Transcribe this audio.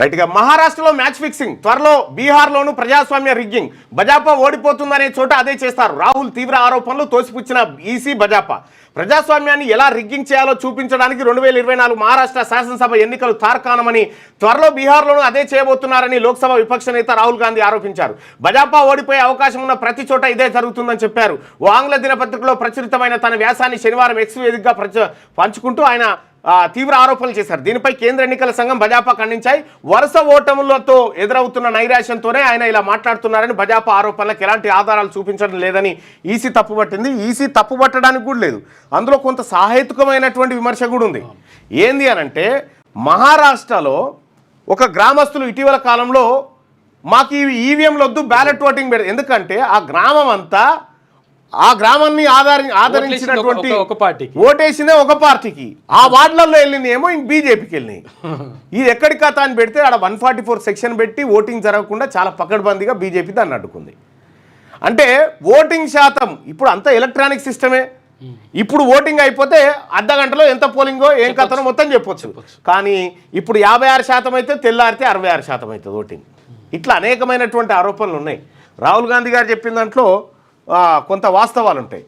రైట్గా మహారాష్ట్రలో match fixing త్వరలో బీహార్లోను ప్రజాస్వామ్య రిగ్గింగ్ బజాపా ఓడిపోతుందనే చోట అదే చేస్తారు. రాహుల్ తీవ్ర ఆరోపణలు తోసిపుచ్చిన ఈసీ బజాపా. ప్రజాస్వామ్యాన్ని ఎలా రిగ్గింగ్ చేయాలో చూపించడానికి రెండు వేల ఇరవై నాలుగు మహారాష్ట్ర శాసనసభ ఎన్నికలు తార్కాణమని త్వరలో బీహార్లోనూ అదే చేయబోతున్నారని లోక్సభ విపక్ష నేత రాహుల్ గాంధీ ఆరోపించారు. బజాపా ఓడిపోయే అవకాశం ఉన్న ప్రతి చోట ఇదే జరుగుతుందని చెప్పారు. ఓ ఆంగ్ల దినపత్రికలో ప్రచురితమైన తన వ్యాసాన్ని శనివారం ఎక్స్ వేదికగా ప్రచ పంచుకుంటూ ఆయన తీవ్ర ఆరోపణలు చేశారు. దీనిపై కేంద్ర ఎన్నికల సంఘం భజాపా ఖండించాయి. వరుస ఓటములతో ఎదురవుతున్న నైరాశ్యంతోనే ఆయన ఇలా మాట్లాడుతున్నారని బజాపా ఆరోపణలకు ఎలాంటి ఆధారాలు చూపించడం లేదని ఈసీ తప్పుపట్టింది. ఈసీ తప్పుపట్టడానికి కూడా లేదు. అందులో కొంత సాహేతుకమైనటువంటి విమర్శ కూడా ఉంది. ఏంది అనంటే మహారాష్ట్రలో ఒక గ్రామస్తులు ఇటీవల కాలంలో మాకు ఈవీఎంలు వద్దు బ్యాలెట్ ఓటింగ్ పెడ ఎందుకంటే ఆ గ్రామం అంతా ఆ గ్రామాన్ని ఆధారి ఆదరించినటువంటి ఒక- పార్టీకి. ఓటేసిందే ఒక పార్టీకి. ఆ వార్డులలో వెళ్ళింది ఏమో ఇంక బీజేపీకి వెళ్ళినాయి. ఇది ఎక్కడి కథ అని పెడితే ఆడ వన్ ఫార్టీ ఫోర్ సెక్షన్ పెట్టి ఓటింగ్ జరగకుండా చాలా పకడ్బందీగా బీజేపీ దాన్ని అడ్డుకుంది. అంటే ఓటింగ్ శాతం ఇప్పుడు అంతా ఎలక్ట్రానిక్ సిస్టమే. ఇప్పుడు ఓటింగ్ అయిపోతే అర్ధ గంటలో ఎంత పోలింగో ఏం కథనో మొత్తం చెప్పొచ్చు. కానీ ఇప్పుడు యాభై ఆరు శాతం అయితే తెల్లారితే అరవై ఆరు శాతం అవుతుంది ఓటింగ్. ఇట్లా అనేకమైనటువంటి ఆరోపణలు ఉన్నాయి. రాహుల్ గాంధీ గారు చెప్పిన దాంట్లో కొంత వాస్తవాలు ఉంటాయి